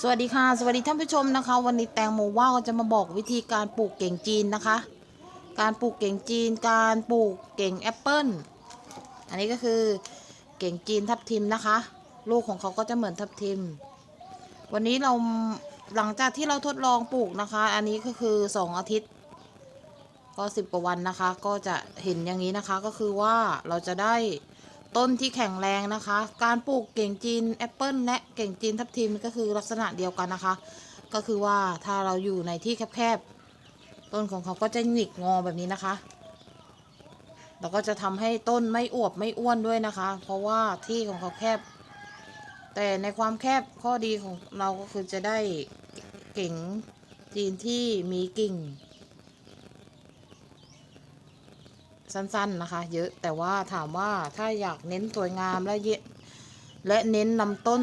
สวัสดีค่ะ สวัสดีท่านผู้ชมนะคะ วันนี้แตงโมว่าก็จะมาบอกวิธีการปลูกเก่งจีนนะคะ การปลูกเก่งจีน การปลูกเก่งแอปเปิลอันนี้ก็คือเก่งจีนทับทิมนะคะ ลูกของเขาก็จะเหมือนทับทิม วันนี้เราหลังจากที่เราทดลองปลูกนะคะ อันนี้ก็คือสองอาทิตย์ ก็สิบกว่าวันนะคะ ก็จะเห็นอย่างนี้นะคะก็คือว่าเราจะได้ ต้นที่แข็งแรงนะคะ การปลูกเก่งจีนแอปเปิลและเก่งจีนทับทิมก็คือลักษณะเดียวกันนะคะ ก็คือว่าถ้าเราอยู่ในที่แคบๆต้นของเขาก็จะหงิกงอแบบนี้นะคะแล้วก็จะทำให้ต้นไม่อวบไม่อ้วนด้วยนะคะ เพราะว่าที่ของเขาแคบ แต่ในความแคบข้อดีของเราก็คือจะได้เก่งจีนที่มีกิ่ง สั้นๆนะคะ เยอะแต่ว่าถามว่าถ้าอยากเน้นสวยงามและเยะและเน้นลำต้น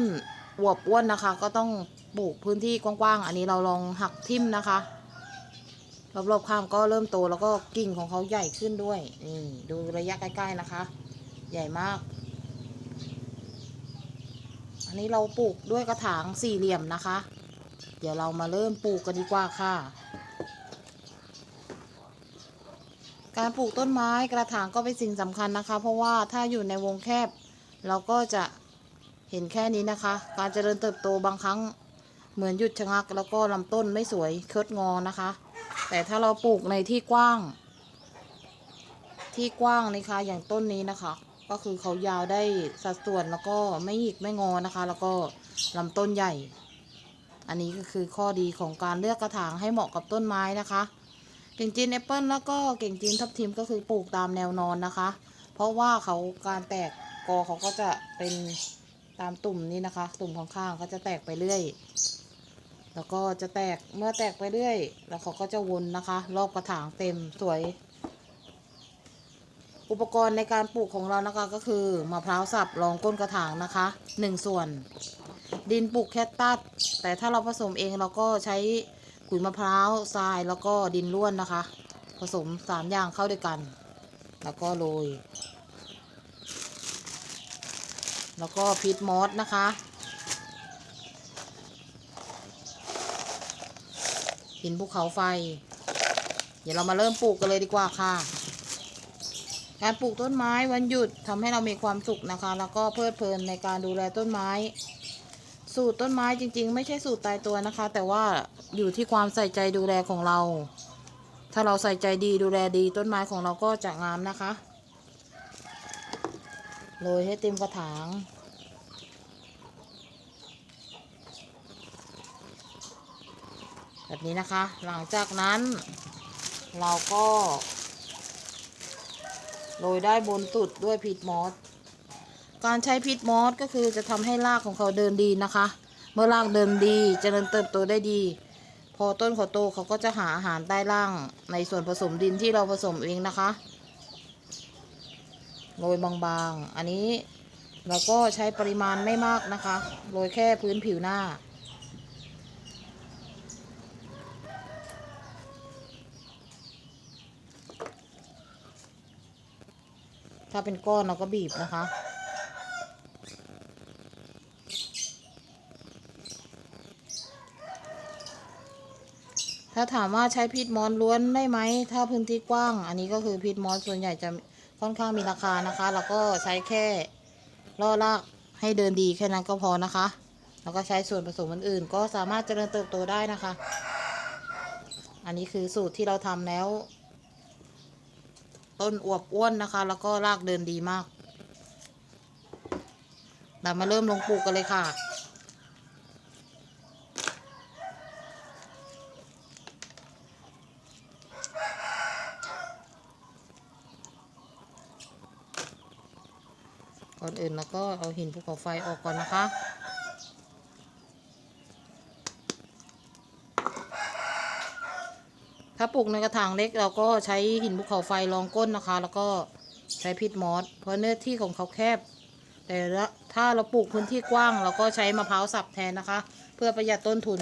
อวบอ้วนนะคะ ก็ต้องปลูกพื้นที่กว้างๆ อันนี้เราลองหักทิ่มนะคะรอบๆข้างก็เริ่มโตแล้วก็กิ่งของเขาใหญ่ขึ้นด้วย นี่ดูระยะใกล้ๆนะคะ ใหญ่มาก อันนี้เราปลูกด้วยกระถางสี่เหลี่ยมนะคะ เดี๋ยวเรามาเริ่มปลูกกันดีกว่าค่ะ การปลูกต้นไม้กระถางก็เป็นสิ่งสำคัญนะคะ เพราะว่าถ้าอยู่ในวงแคบ เราก็จะเห็นแค่นี้นะคะ การเจริญเติบโตบางครั้งเหมือนหยุดชะงัก แล้วก็ลำต้นไม่สวยเคิดงอนะคะ แต่ถ้าเราปลูกในที่กว้าง ที่กว้างนะคะอย่างต้นนี้นะคะ ก็คือเขายาวได้สัดส่วนแล้วก็ไม่หยิกไม่งอนะคะ แล้วก็ลำต้นใหญ่ อันนี้ก็คือข้อดีของการเลือกกระถางให้เหมาะกับต้นไม้นะคะ ก่งจีนแอปเปิลแล้วก็เก่งจีนทับทิมก็คือปลูกตามแนวนอนนะคะ เพราะว่าเขาการแตกกอเขาก็จะเป็นตามตุ่มนี้นะคะ ตุ่มข้างๆก็จะแตกไปเรื่อย แล้วก็จะแตกเมื่อแตกไปเรื่อย แล้วเขาก็จะวนนะคะ รอบกระถางเต็มสวย อุปกรณ์ในการปลูกของเรานะคะก็คือมะพร้าวสับรองก้นกระถางนะคะหนึ่งส่วน ดินปลูกแคตตัสแต่ถ้าเราผสมเองเราก็ใช้ ขุยมะพร้าวทรายแล้วก็ดินร่วนนะคะ ผสมสามอย่างเข้าด้วยกัน แล้วก็โรยแล้วก็พีทมอสนะคะ หินภูเขาไฟ เดี๋ยวเรามาเริ่มปลูกกันเลยดีกว่าค่ะ การปลูกต้นไม้วันหยุดทำให้เรามีความสุขนะคะ แล้วก็เพลิดเพลินในการดูแลต้นไม้ สูตรต้นไม้จริง ๆ ไม่ใช่สูตรตายตัวนะคะ แต่ว่า อยู่ที่ความใส่ใจดูแลของเรา ถ้าเราใส่ใจดีดูแลดีต้นไม้ของเราก็จะงามนะคะโรยให้เต็มกระถาง แบบนี้นะคะ หลังจากนั้นเราก็โรยได้บนตุดด้วยพีทมอส การใช้พิษมอสก็คือจะทำให้รากของเขาเดินดีนะคะ เมื่อรากเดินดีจเจริญเติบโตได้ดี อต้นเขาโตเขาก็จะหาอาหารใต้ล่างในส่วนผสมดินที่เราผสมเองนะคะโรยบางๆ อันนี้เราก็ใช้ปริมาณไม่มากนะคะโรยแค่พื้นผิวหน้า ถ้าเป็นก้อนเราก็บีบนะคะ ถ้าถามว่าใช้พีทมอสล้วนได้ไหม ถ้าพื้นที่กว้าง อันนี้ก็คือพีทมอสส่วนใหญ่จะค่อนข้างมีราคานะคะ แล้วก็ใช้แค่ล่อรากให้เดินดีแค่นั้นก็พอนะคะ แล้วก็ใช้ส่วนผสมอื่นๆ ก็สามารถเจริญเติบโตได้นะคะ อันนี้คือสูตรที่เราทำแล้ว ต้นอวบอ้วนนะคะ แล้วก็รากเดินดีมากเรามาเริ่มลงปลูกกันเลยค่ะ นอื่นเราก็เอาหินภูเขาไฟออกก่อนนะคะ ถ้าปลูกในกระถางเล็กเราก็ใช้หินภูเขาไฟรองก้นนะคะ แล้วก็ใช้พิษมอสเพราะเนื้อที่ของเขาแคบ แต่ถ้าเราปลูกพื้นที่กว้าง เราก็ใช้มะพร้าวสับแทนนะคะ เพื่อประหยัดต้นทุน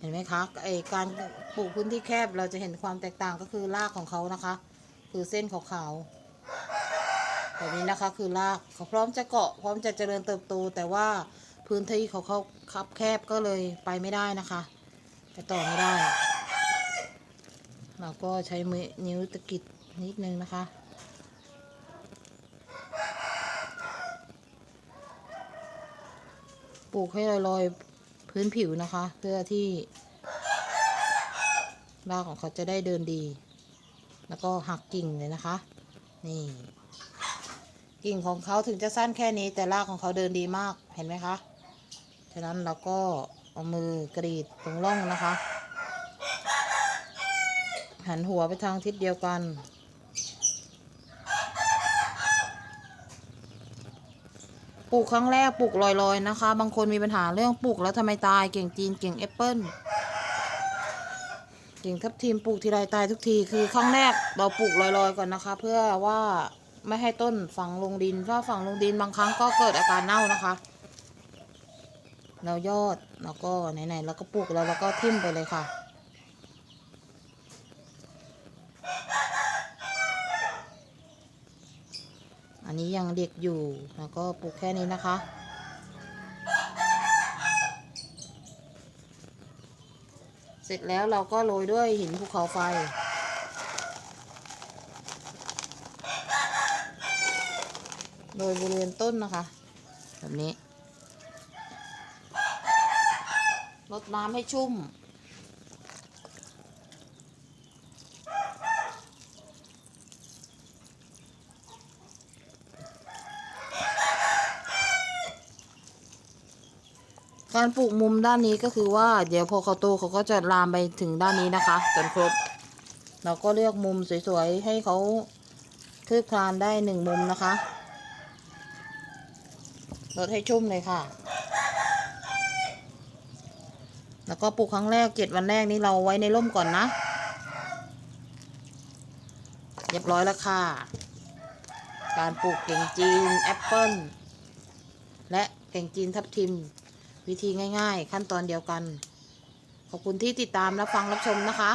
เห็นไหมคะไอการปลูกพื้นที่แคบเราจะเห็นความแตกต่างก็คือรากของเขานะคะ คือเส้นขาวๆแบบนี้นะคะคือรากเขาพร้อมจะเกาะพร้อมจะเจริญเติบโต แต่ว่าพื้นที่เขาเขาคับแคบก็เลยไปไม่ได้นะคะไปต่อไม่ได้ เราก็ใช้มือนิ้วตะกิดนิดนึงนะคะปลูกให้ลอย พื้นผิวนะคะ เพื่อที่รากของเขาจะได้เดินดี แล้วก็หักกิ่งเลยนะคะ นี่ กิ่งของเขาถึงจะสั้นแค่นี้ แต่รากของเขาเดินดีมากเห็นไหมคะฉะนั้นเราก็เอามือกรีดตรงร่องนะคะ หันหัวไปทางทิศเดียวกัน ปลูกครั้งแรกปลูกลอยๆนะคะ บางคนมีปัญหาเรื่องปลูกแล้วทำไมตายเก่งจีนเก่งแอปเปิ้ลเก่งทับทีมปลูกทีไรตายทุกทีคือครั้งแรกเราปลูกลอยๆก่อนนะคะ เพื่อว่าไม่ให้ต้นฝังลงดินถ้าฝังลงดินบางครั้งก็เกิดอาการเน่านะคะเรายอดแล้วก็ไหนๆเราก็ปลูกแล้วเราก็ทิ่มไปเลยค่ะ อันนี้ยังเด็กอยู่แล้วก็ปลูกแค่นี้นะคะ เสร็จแล้วเราก็โรยด้วยหินภูเขาไฟ โดยบริเวณต้นนะคะ แบบนี้รดน้ำให้ชุ่ม การปลูกมุมด้านนี้ก็คือว่า เดี๋ยวพอเขาโตเขาก็จะลามไปถึงด้านนี้นะคะจนครบ เราก็เลือกมุมสวยๆ ให้เขาคืบคลานได้หนึ่งมุมนะคะลดให้ชุ่มเลยค่ะ แล้วก็ปลูกครั้งแรกเจ็ดวันแรกนี้เราไว้ในร่มก่อนนะเรียบร้อยแล้วค่ะ การปลูกเก่งจีนแอปเปิ้ลและเก่งจีนทับทิม วิธีง่าย ๆ ขั้นตอนเดียวกัน ขอบคุณที่ติดตามรับฟังรับชมนะคะ